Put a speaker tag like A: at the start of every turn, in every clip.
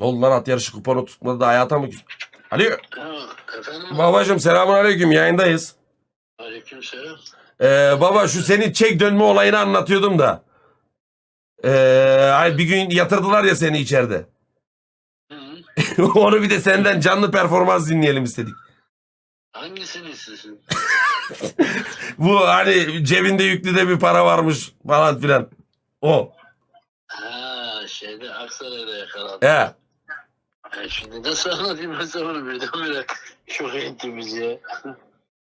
A: Ne oldu lan at yarışı kuponu tutmadı da hayata mı? Alo.
B: Ha, efendim?
A: Babacım selamun aleyküm yayındayız.
B: Aleyküm selam.
A: Ee, baba şu senin çek dönme olayını anlatıyordum da. Ee, ay bir gün yatırdılar ya seni içeride.
B: Hı.
A: Onu bir de senden canlı performans dinleyelim istedik.
B: Hangisini istiyorsun?
A: Bu hani cebinde yüklü de bir para varmış falan filan. O.
B: Ha şeyde Aksaray'da yakalandı.
A: He.
B: E şimdi nasıl anlatayım ben sana onu birdenbire şok etti bizi ya.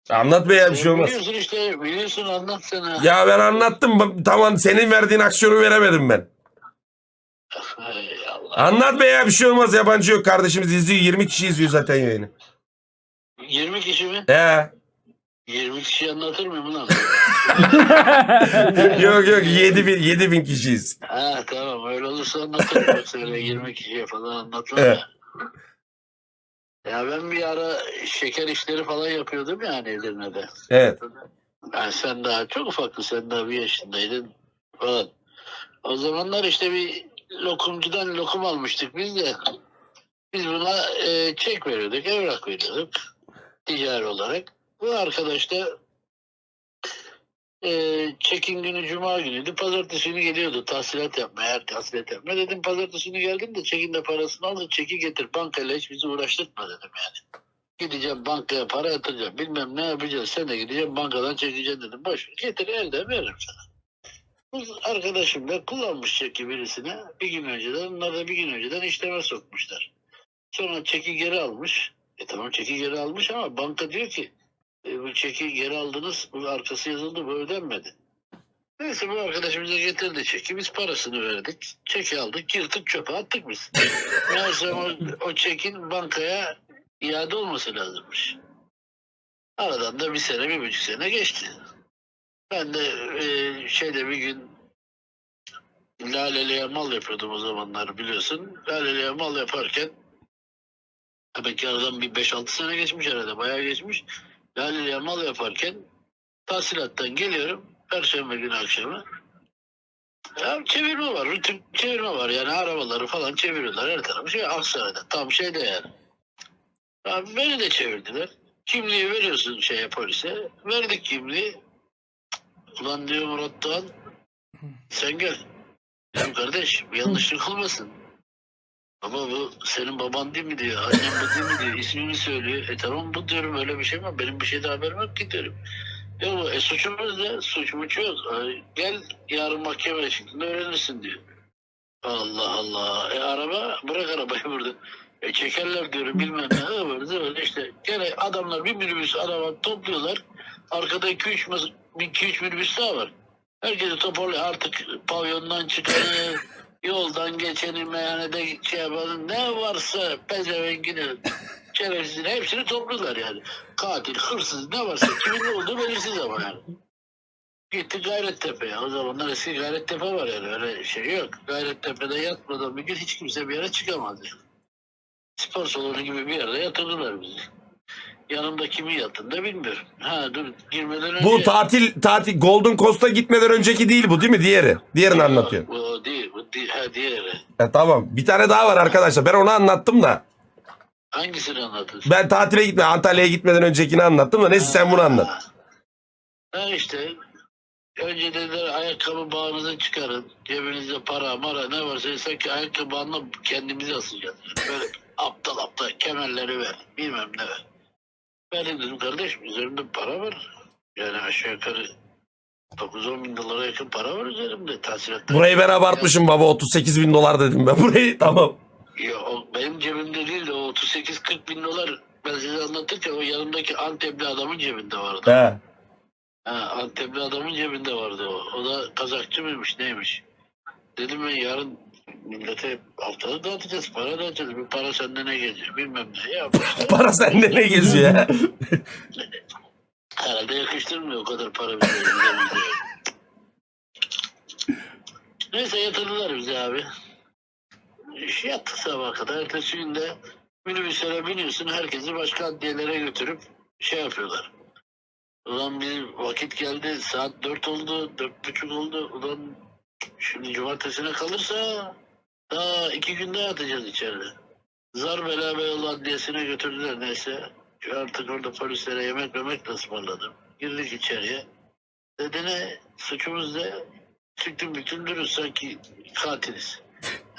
A: Anlat be ya bir şey olmaz.
B: Biliyorsun işte biliyorsun anlat sana.
A: Ya ben anlattım. Tamam senin verdiğin aksiyonu veremedim ben. Anlat be ya bir şey olmaz. Yabancı yok. Kardeşimiz izliyor. 20 kişi izliyor zaten yayını.
B: 20 kişi mi?
A: He.
B: 20 kişi anlatır mıyım lan?
A: yok yok 7 bin, 7 bin kişiyiz.
B: ha tamam öyle olursa anlatırım. Yoksa öyle 20 kişiye falan anlatmam
A: Evet.
B: Ya. Ya ben bir ara şeker işleri falan yapıyordum yani Edirne'de.
A: Evet.
B: Yani sen daha çok ufaktın, sen daha bir yaşındaydın falan. O zamanlar işte bir lokumcudan lokum almıştık biz de. Biz buna e, çek veriyorduk, evrak veriyorduk ticari olarak. Bu arkadaş da e, çekin günü cuma günüydü. Pazartesi günü geliyordu tahsilat yapmaya, her tahsilat yapmaya. Dedim pazartesi günü geldim de çekin de parasını al çeki getir. Bankayla hiç bizi uğraştırma dedim yani. Gideceğim bankaya para yatıracağım. Bilmem ne yapacağız. Sen de gideceğim bankadan çekeceğim dedim. Boş. Getir elde veririm sana. Bu arkadaşım da kullanmış çeki birisine. Bir gün önceden. Onlar da bir gün önceden işleme sokmuşlar. Sonra çeki geri almış. E tamam çeki geri almış ama banka diyor ki bu çeki geri aldınız. Bu arkası yazıldı. Bu ödenmedi. Neyse bu arkadaş bize getirdi çeki. Biz parasını verdik. Çeki aldık. Yırtık çöpe attık biz. Meğerse o, o çekin bankaya iade olması lazımmış. Aradan da bir sene, bir buçuk sene geçti. Ben de e, şeyde bir gün Laleli'ye mal yapıyordum o zamanlar biliyorsun. Laleli'ye mal yaparken tabii ki aradan bir 5-6 sene geçmiş herhalde bayağı geçmiş. Laleli'ye mal yaparken tahsilattan geliyorum Perşembe günü akşamı. Ya çevirme var, rutin çevirme var yani arabaları falan çeviriyorlar her tarafı şey Aksaray'da tam şeyde yani. Abi beni de çevirdiler. Kimliği veriyorsun şeye polise. Verdik kimliği. Ulan diyor Murat Doğan sen gel. Dedim kardeş bir yanlışlık olmasın. Baba bu senin baban değil mi diyor. Annem bu değil mi diyor. İsmini söylüyor. E tamam bu diyorum öyle bir şey mi? Benim bir şeyde haberim yok ki diyorum. Yok e suçumuz ne? Suç muç yok. E, gel yarın mahkeme şeklinde öğrenirsin diyor. Allah Allah. E araba bırak arabayı burada. E çekerler diyorum bilmem ne öyle öyle işte. Gene adamlar bir minibüs araba topluyorlar. Arkada 2-3 2-3 minibüs daha var. Herkesi toparlıyor artık pavyondan çıkanı, yoldan geçeni, meyhanede şey yapanı ne varsa pezevengini, şerefsizini hepsini topluyorlar yani. Katil, hırsız ne varsa kimin olduğu belirsiz ama yani. Gitti Gayrettepe'ye. O zamanlar eski Gayrettepe var yani öyle şey yok. Gayrettepe'de yatmadan bir gün hiç kimse bir yere çıkamaz yani. Spor salonu gibi bir yerde yatırdılar bizi. Yanımda kimi yattın da bilmiyorum. Ha dur girmeden önce...
A: Bu tatil tatil Golden Coast'a gitmeden önceki değil bu değil mi? Diğeri. Diğerini anlatıyor.
B: Bu değil.
A: E, tamam. Bir tane daha var arkadaşlar. Ben onu anlattım da.
B: Hangisini anlatıyorsun?
A: Ben tatile gitme Antalya'ya gitmeden öncekini anlattım da neyse sen bunu anlat.
B: Ha. İşte. Önce dediler ayakkabı bağınızı çıkarın. Cebinizde para mara ne varsa sanki ayakkabı bağına kendimizi asacağız. Böyle aptal aptal kemerleri ver. Bilmem ne ver. Benim dedim kardeşim üzerimde para var. Yani aşağı yukarı 9-10 bin dolara yakın para var üzerimde. Tahsilatlar.
A: Burayı ben abartmışım baba 38 bin dolar dedim ben burayı tamam.
B: Ya o benim cebimde değil de o 38-40 bin dolar ben size anlatırken o yanımdaki Antepli adamın cebinde vardı.
A: He.
B: Ha, Antepli adamın cebinde vardı o. O da kazakçı mıymış neymiş. Dedim ben yarın millete haftalık dağıtacağız, para dağıtacağız. Bir para sende ne geziyor bilmem ne. Ya
A: Para sende ne geziyor ya?
B: herhalde yakıştırmıyor o kadar para bize. Neyse yatırdılar bize abi. İş yattık sabah kadar. Ertesi günde minibüslere biniyorsun. Herkesi başka adliyelere götürüp şey yapıyorlar. Ulan bir vakit geldi. Saat dört oldu. Dört buçuk oldu. Ulan şimdi cumartesine kalırsa daha iki günde yatacağız içeride. Zar bela Beyoğlu Adliyesi'ne götürdüler neyse. Artık orada polislere yemek yemek de ısmarladım. Girdik içeriye. Dedi ne suçumuz ne? Çıktım bütün dürüst sanki katiliz.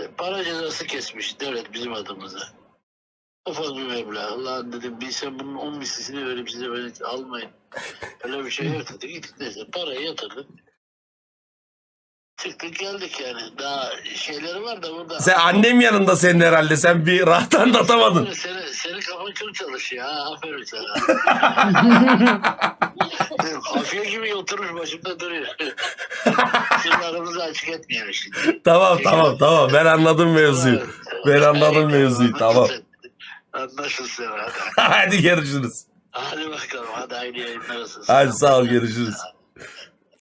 B: E, Para cezası kesmiş devlet bizim adımıza. Ufak bir meblağ. Allah'ım dedim bilsem bunun 10 mislisini verip size beni almayın. Öyle bir şey yok dedi. Gittik neyse parayı yatırdık. Çıktık geldik yani. Daha şeyleri var da burada.
A: Sen annem yanında senin herhalde. Sen bir rahat anlatamadın.
B: Seni, seni kafan çok çalışıyor ha. Aferin sana. Hafiye gibi oturmuş başımda duruyor. Sırlarımızı açık etmeyelim şimdi.
A: tamam tamam tamam. Ben anladım mevzuyu. Ben anladım mevzuyu, tamam.
B: Anlaşılsın hadi.
A: Hadi görüşürüz.
B: Hadi bakalım hadi aynı yayınlar olsun.
A: Hadi sağ ol görüşürüz.